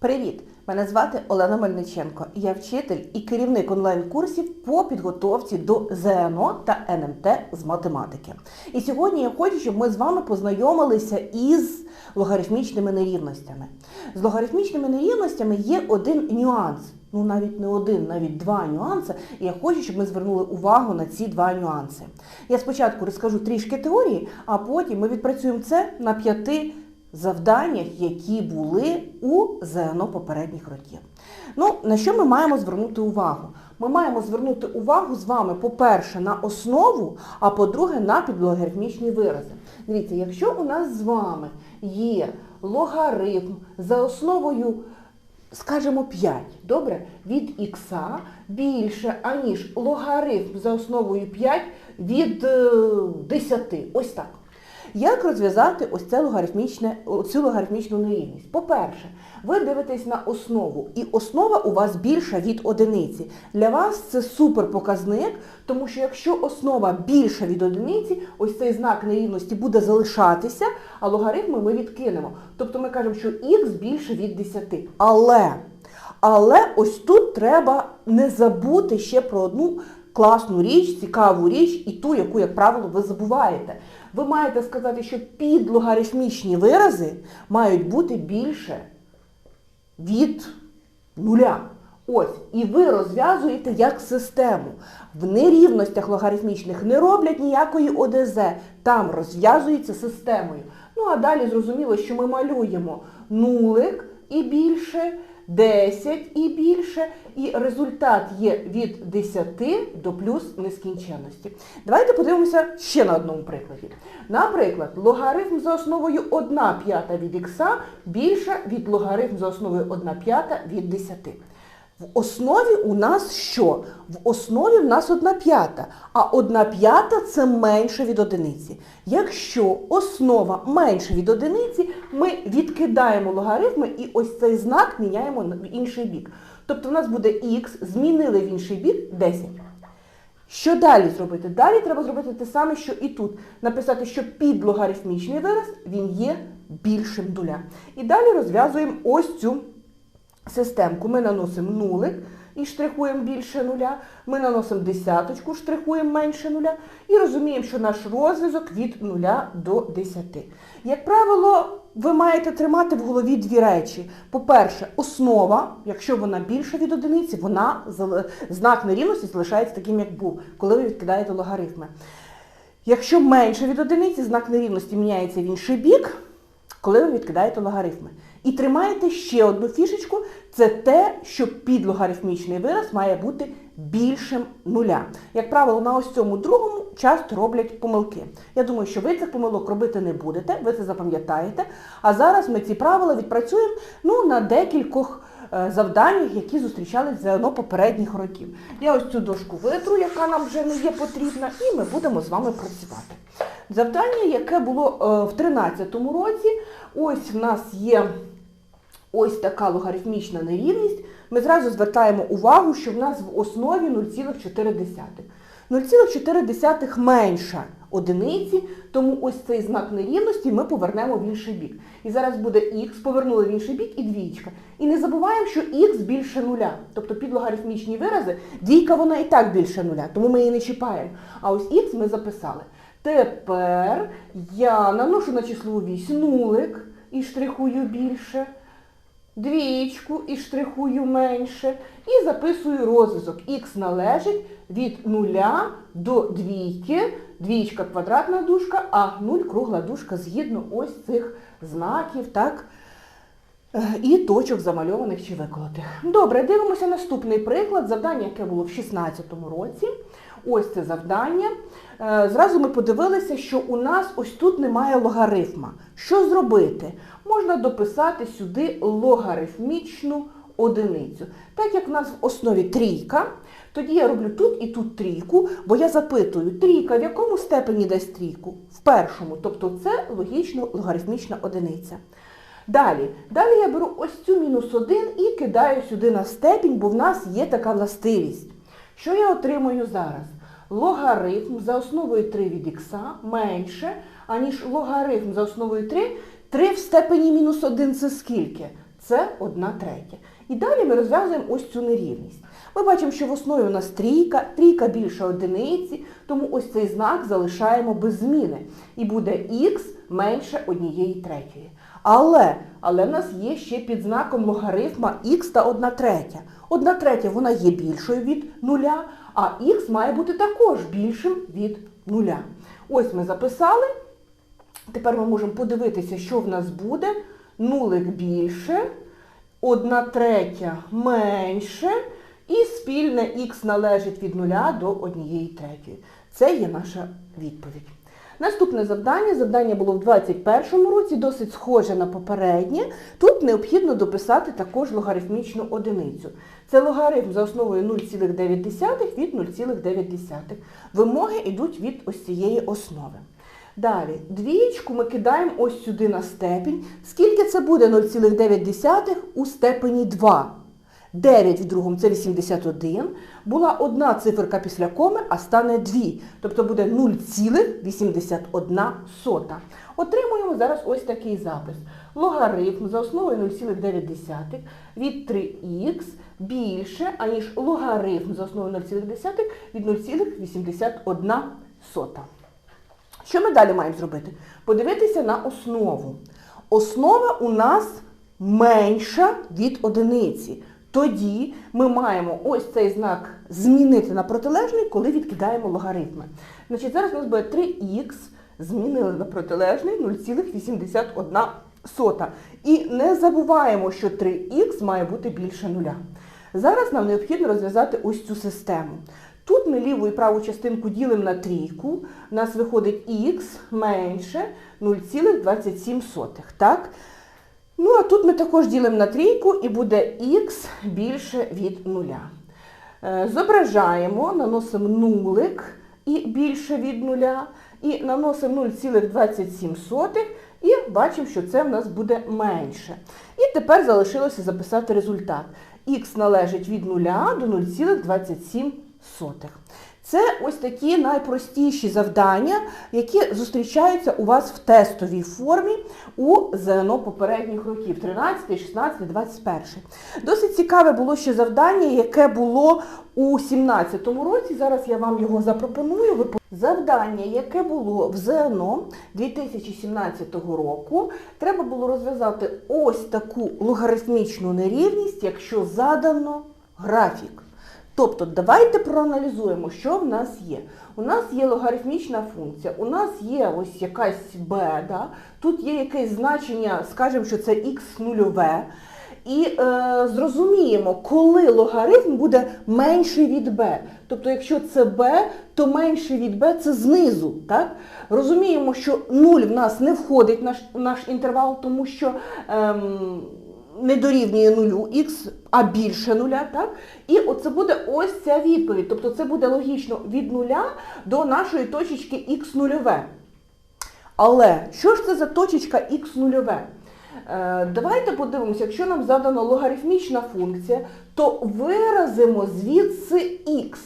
Привіт! Мене звати Олена Мельниченко. Я вчитель і керівник онлайн-курсів по підготовці до ЗНО та НМТ з математики. І сьогодні я хочу, щоб ми з вами познайомилися із логарифмічними нерівностями. З логарифмічними нерівностями є один нюанс. Ну, навіть не один, навіть два нюанси. І я хочу, щоб ми звернули увагу на ці два нюанси. Я спочатку розкажу трішки теорії, а потім ми відпрацюємо це на п'яти завданнях, які були у ЗНО попередніх років. Ну, на що ми маємо звернути увагу? Ми маємо звернути увагу з вами, по-перше, на основу, а по-друге, на підлогарифмічні вирази. Дивіться, якщо у нас з вами є логарифм за основою, скажімо, 5, добре, від х більше, аніж логарифм за основою 5 від е, 10. Ось так. Як розв'язати ось це логарифмічне, цю логарифмічну нерівність? По-перше, ви дивитесь на основу, і основа у вас більша від одиниці. Для вас це супер показник, тому що якщо основа більша від одиниці, ось цей знак нерівності буде залишатися, а логарифми ми відкинемо. Тобто ми кажемо, що х більше від 10. Але, але ось тут треба не забути ще про одну класну річ, цікаву річ і ту, яку, як правило, ви забуваєте. Ви маєте сказати, що підлогарифмічні вирази мають бути більше від нуля. Ось, і ви розв'язуєте як систему. В нерівностях логарифмічних не роблять ніякої ОДЗ, там розв'язується системою. Ну а далі зрозуміло, що ми малюємо нулик і більше, 10 і більше, і результат є від 10 до плюс нескінченності. Давайте подивимося ще на одному прикладі. Наприклад, логарифм за основою 1 п'ята від х більше від логарифм за основою 1 п'ята від 10. В основі у нас що? В основі в нас 1 п'ята, а 1 п'ята це менше від одиниці. Якщо основа менше від одиниці, ми відкидаємо логарифми і ось цей знак міняємо в інший бік. Тобто в нас буде х, змінили в інший бік 10. Що далі зробити? Далі треба зробити те саме, що і тут. Написати, що підлогарифмічний вираз він є більшим нуля. І далі розв'язуємо ось цю системку. Ми наносимо нулик і штрихуємо більше нуля. Ми наносимо десяточку, штрихуємо менше нуля. І розуміємо, що наш розв'язок від нуля до 10. Як правило, ви маєте тримати в голові дві речі. По-перше, основа, якщо вона більша від одиниці, вона знак нерівності залишається таким, як був, коли ви відкидаєте логарифми. Якщо менше від одиниці, знак нерівності міняється в інший бік, коли ви відкидаєте логарифми. І тримаєте ще одну фішечку, це те, що підлогарифмічний вираз має бути більшим нуля. Як правило, на ось цьому другому часто роблять помилки. Я думаю, що ви цих помилок робити не будете, ви це запам'ятаєте. А зараз ми ці правила відпрацюємо ну, на декількох е, завданнях, які зустрічались заодно попередніх років. Я ось цю дошку витру, яка нам вже не є потрібна, і ми будемо з вами працювати. Завдання, яке було е, в 2013 році, ось в нас є ось така логарифмічна нерівність. Ми зразу звертаємо увагу, що в нас в основі 0,4. 0,4 менша одиниці, тому ось цей знак нерівності ми повернемо в інший бік. І зараз буде х, повернули в інший бік і двічка. І не забуваємо, що х більше нуля. Тобто під логарифмічні вирази двійка вона і так більше нуля, тому ми її не чіпаємо. А ось х ми записали. Тепер я наношу на числову вісь нулик і штрихую більше, двічку і штрихую менше. І записую розв'язок. Х належить від нуля до двійки, двічка квадратна дужка, а 0 кругла дужка згідно ось цих знаків, так? Е, І точок замальованих чи виколотих. Добре, дивимося наступний приклад. Завдання, яке було в 2016 році. Ось це завдання. Е, Зразу ми подивилися, що у нас ось тут немає логарифма. Що зробити? Можна дописати сюди логарифмічну одиницю. Так як в нас в основі трійка, тоді я роблю тут і тут трійку, бо я запитую, трійка в якому степені дасть трійку? В першому, тобто це логічно логарифмічна одиниця. Далі, далі я беру ось цю мінус 1 і кидаю сюди на степінь, бо в нас є така властивість. Що я отримую зараз? Логарифм за основою 3 від х менше, аніж логарифм за основою 3. 3 в степені мінус 1 це скільки? це 1 третя. І далі ми розв'язуємо ось цю нерівність. Ми бачимо, що в основі у нас трійка, трійка більше одиниці, тому ось цей знак залишаємо без зміни. І буде х менше однієї третьої. Але, але в нас є ще під знаком логарифма х та 1 третя. 1 третя вона є більшою від нуля, а х має бути також більшим від нуля. Ось ми записали. Тепер ми можемо подивитися, що в нас буде. Нулик більше, 1 третя менше, і спільне х належить від нуля до 1 третьої. Це є наша відповідь. Наступне завдання. Завдання було в 2021 році, досить схоже на попереднє. Тут необхідно дописати також логарифмічну одиницю. Це логарифм за основою 0,9 від 0,9. Вимоги йдуть від ось цієї основи. Далі, двієчку ми кидаємо ось сюди на степінь. Скільки це буде 0,9 у степені 2? 9 в другому це 81. Була одна циферка після коми, а стане 2. Тобто буде 0,81. Отримуємо зараз ось такий запис. Логарифм за основою 0,9 від 3х більше, аніж логарифм за основою 0,9 від 0,81. Що ми далі маємо зробити? Подивитися на основу. Основа у нас менша від одиниці. Тоді ми маємо ось цей знак змінити на протилежний, коли відкидаємо логарифми. Значить, зараз у нас буде 3х змінили на протилежний 0,81. І не забуваємо, що 3х має бути більше нуля. Зараз нам необхідно розв'язати ось цю систему. Тут ми ліву і праву частинку ділимо на трійку. У нас виходить х менше 0,27. Так? Ну, а тут ми також ділимо на трійку і буде х більше від нуля. Е, Зображаємо, наносимо нулик і більше від нуля. І наносимо 0,27 і бачимо, що це в нас буде менше. І тепер залишилося записати результат. Х належить від 0 до 0,27. Це ось такі найпростіші завдання, які зустрічаються у вас в тестовій формі у ЗНО попередніх років 13, 16, 21. Досить цікаве було ще завдання, яке було у 17 році. Зараз я вам його запропоную. Завдання, яке було в ЗНО 2017 року, треба було розв'язати ось таку логарифмічну нерівність, якщо задано графік. Тобто, давайте проаналізуємо, що в нас є. У нас є логарифмічна функція, у нас є ось якась b, да? тут є якесь значення, скажімо, що це х нульове. І е, зрозуміємо, коли логарифм буде менший від b. Тобто, якщо це b, то менший від b це знизу. Так? Розуміємо, що 0 в нас не входить в наш, в наш інтервал, тому що ем, не дорівнює нулю, х, а більше нуля. Так? І оце буде ось ця відповідь. Тобто це буде логічно від нуля до нашої точечки х нульове. Але що ж це за точечка х нульове? Е, Давайте подивимося, якщо нам задана логарифмічна функція, то виразимо звідси х.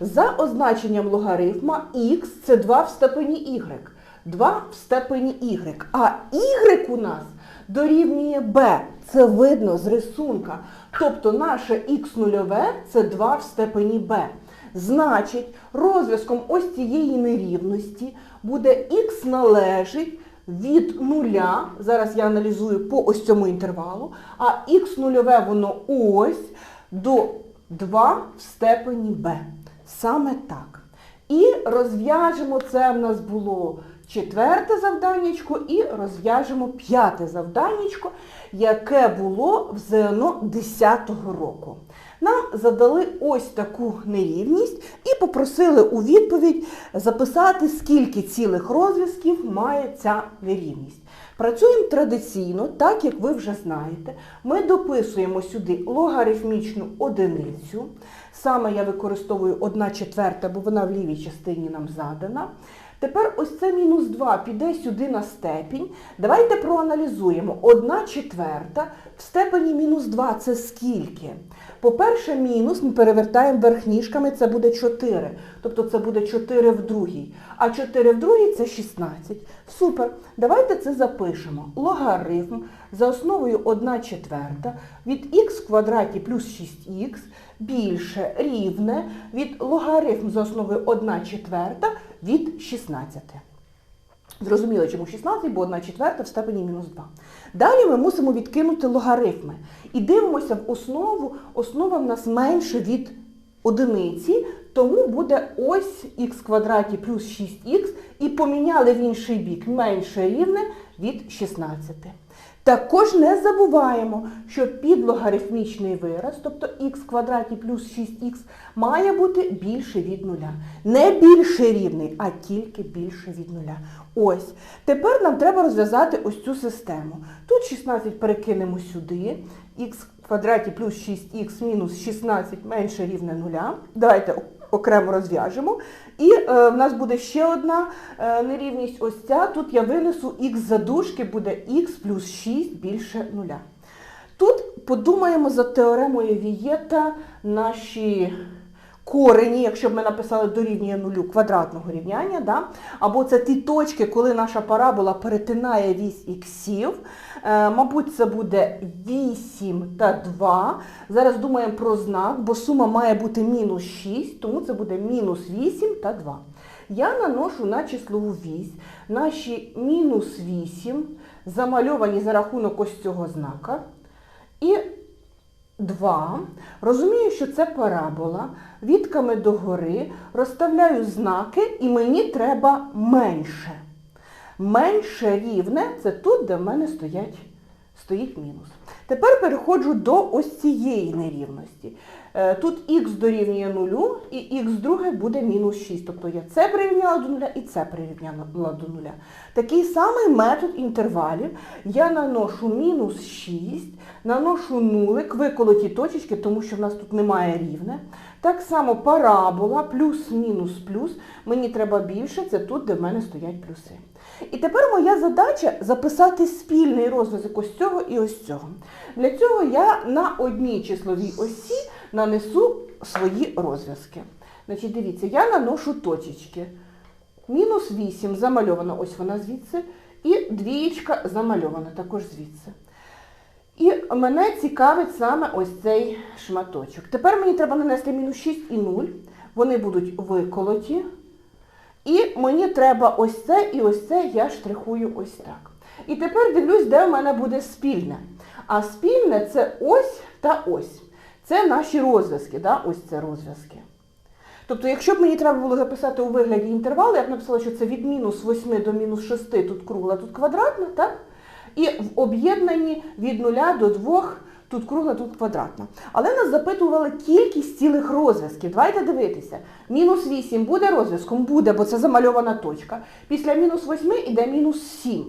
За означенням логарифма х це 2 в степені y. 2 в степені y. А y у нас дорівнює b. Це видно з рисунка. Тобто наше х нульове це 2 в степені b. Значить, розв'язком ось цієї нерівності буде х належить від нуля, зараз я аналізую по ось цьому інтервалу, а х нульове воно ось до 2 в степені b. Саме так. І розв'яжемо, це в нас було четверте завданнячко, і розв'яжемо п'яте завданнячко, яке було в ЗНО 10-го року. Нам задали ось таку нерівність і попросили у відповідь записати, скільки цілих розв'язків має ця нерівність. Працюємо традиційно, так як ви вже знаєте. Ми дописуємо сюди логарифмічну одиницю. Саме я використовую 1 четверта, бо вона в лівій частині нам задана. Тепер ось це мінус 2 піде сюди на степінь. Давайте проаналізуємо. 1 четверта в степені мінус 2 це скільки? По-перше, мінус ми перевертаємо верхніжками, це буде 4. Тобто це буде 4 в другій. А 4 в другій це 16. Супер. Давайте це запишемо. Логарифм за основою 1 четверта від х в квадраті плюс 6х більше рівне від логарифм за основою 1 четверта від 16. Зрозуміло, чому 16, бо 1 четверта в степені мінус 2. Далі ми мусимо відкинути логарифми. І дивимося в основу. Основа в нас менше від одиниці, тому буде ось х квадраті плюс 6х і поміняли в інший бік менше рівне від 16. Також не забуваємо, що підлогарифмічний вираз, тобто х квадраті плюс 6х, має бути більше від нуля. Не більше рівний, а тільки більше від нуля. Ось. Тепер нам треба розв'язати ось цю систему. Тут 16 перекинемо сюди, х квадраті плюс 6х мінус 16 менше рівне нуля. Давайте окремо розв'яжемо. І е, в нас буде ще одна е, нерівність. Ось ця. Тут я винесу х задушки, буде х плюс 6 більше нуля. Тут подумаємо за теоремою Вієта наші корені, якщо б ми написали дорівнює нулю квадратного рівняння, да? або це ті точки, коли наша парабола перетинає вісь іксів. Е, мабуть, це буде 8 та 2. Зараз думаємо про знак, бо сума має бути мінус 6, тому це буде мінус 8 та 2. Я наношу на числову вісь наші мінус 8, замальовані за рахунок ось цього знака. І 2. Розумію, що це парабола. Відками догори розставляю знаки, і мені треба менше. Менше рівне це тут, де в мене стоять, стоїть мінус. Тепер переходжу до ось цієї нерівності. Е, Тут х дорівнює нулю, і х друге буде мінус 6. Тобто я це прирівняла до нуля і це прирівняла до нуля. Такий самий метод інтервалів. Я наношу мінус 6, наношу нулик, виколоті точечки, тому що в нас тут немає рівне. Так само парабола, плюс-мінус плюс. Мені треба більше, це тут, де в мене стоять плюси. І тепер моя задача записати спільний розв'язок ось цього і ось цього. Для цього я на одній числовій осі нанесу свої розв'язки. Значить, дивіться, я наношу точечки. Мінус 8 замальована, ось вона звідси, і двієчка замальована також звідси. І мене цікавить саме ось цей шматочок. Тепер мені треба нанести мінус 6 і 0. Вони будуть виколоті. І мені треба ось це і ось це я штрихую ось так. І тепер дивлюсь, де в мене буде спільне. А спільне це ось та ось. Це наші розв'язки. Да? Ось це розв'язки. Тобто, якщо б мені треба було записати у вигляді інтервалу, я б написала, що це від мінус 8 до мінус 6, тут кругла, тут квадратна, так? І в об'єднанні від 0 до 2, тут кругла, тут квадратна. Але нас запитували кількість цілих розв'язків. Давайте дивитися. Мінус 8 буде розв'язком? Буде, бо це замальована точка. Після мінус 8 іде мінус 7.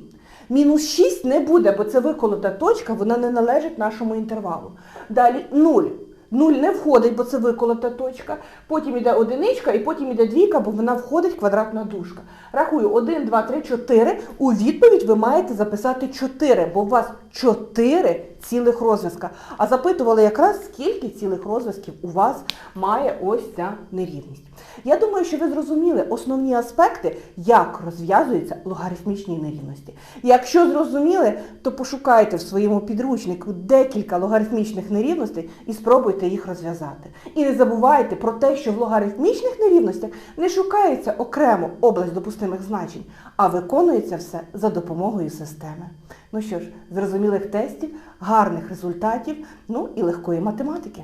Мінус 6 не буде, бо це виколота точка, вона не належить нашому інтервалу. Далі 0. 0 не входить, бо це виколота точка. Потім йде одиничка і потім йде двійка, бо вона входить квадратна дужка. Рахую 1, 2, 3, 4. У відповідь ви маєте записати 4, бо у вас 4 цілих розв'язка. А запитували якраз, скільки цілих розв'язків у вас має ось ця нерівність. Я думаю, що ви зрозуміли основні аспекти, як розв'язуються логарифмічні нерівності. Якщо зрозуміли, то пошукайте в своєму підручнику декілька логарифмічних нерівностей і спробуйте їх розв'язати. І не забувайте про те, що в логарифмічних нерівностях не шукається окремо область допустимих значень, а виконується все за допомогою системи. Ну що ж, зрозумілих тестів, гарних результатів, ну і легкої математики.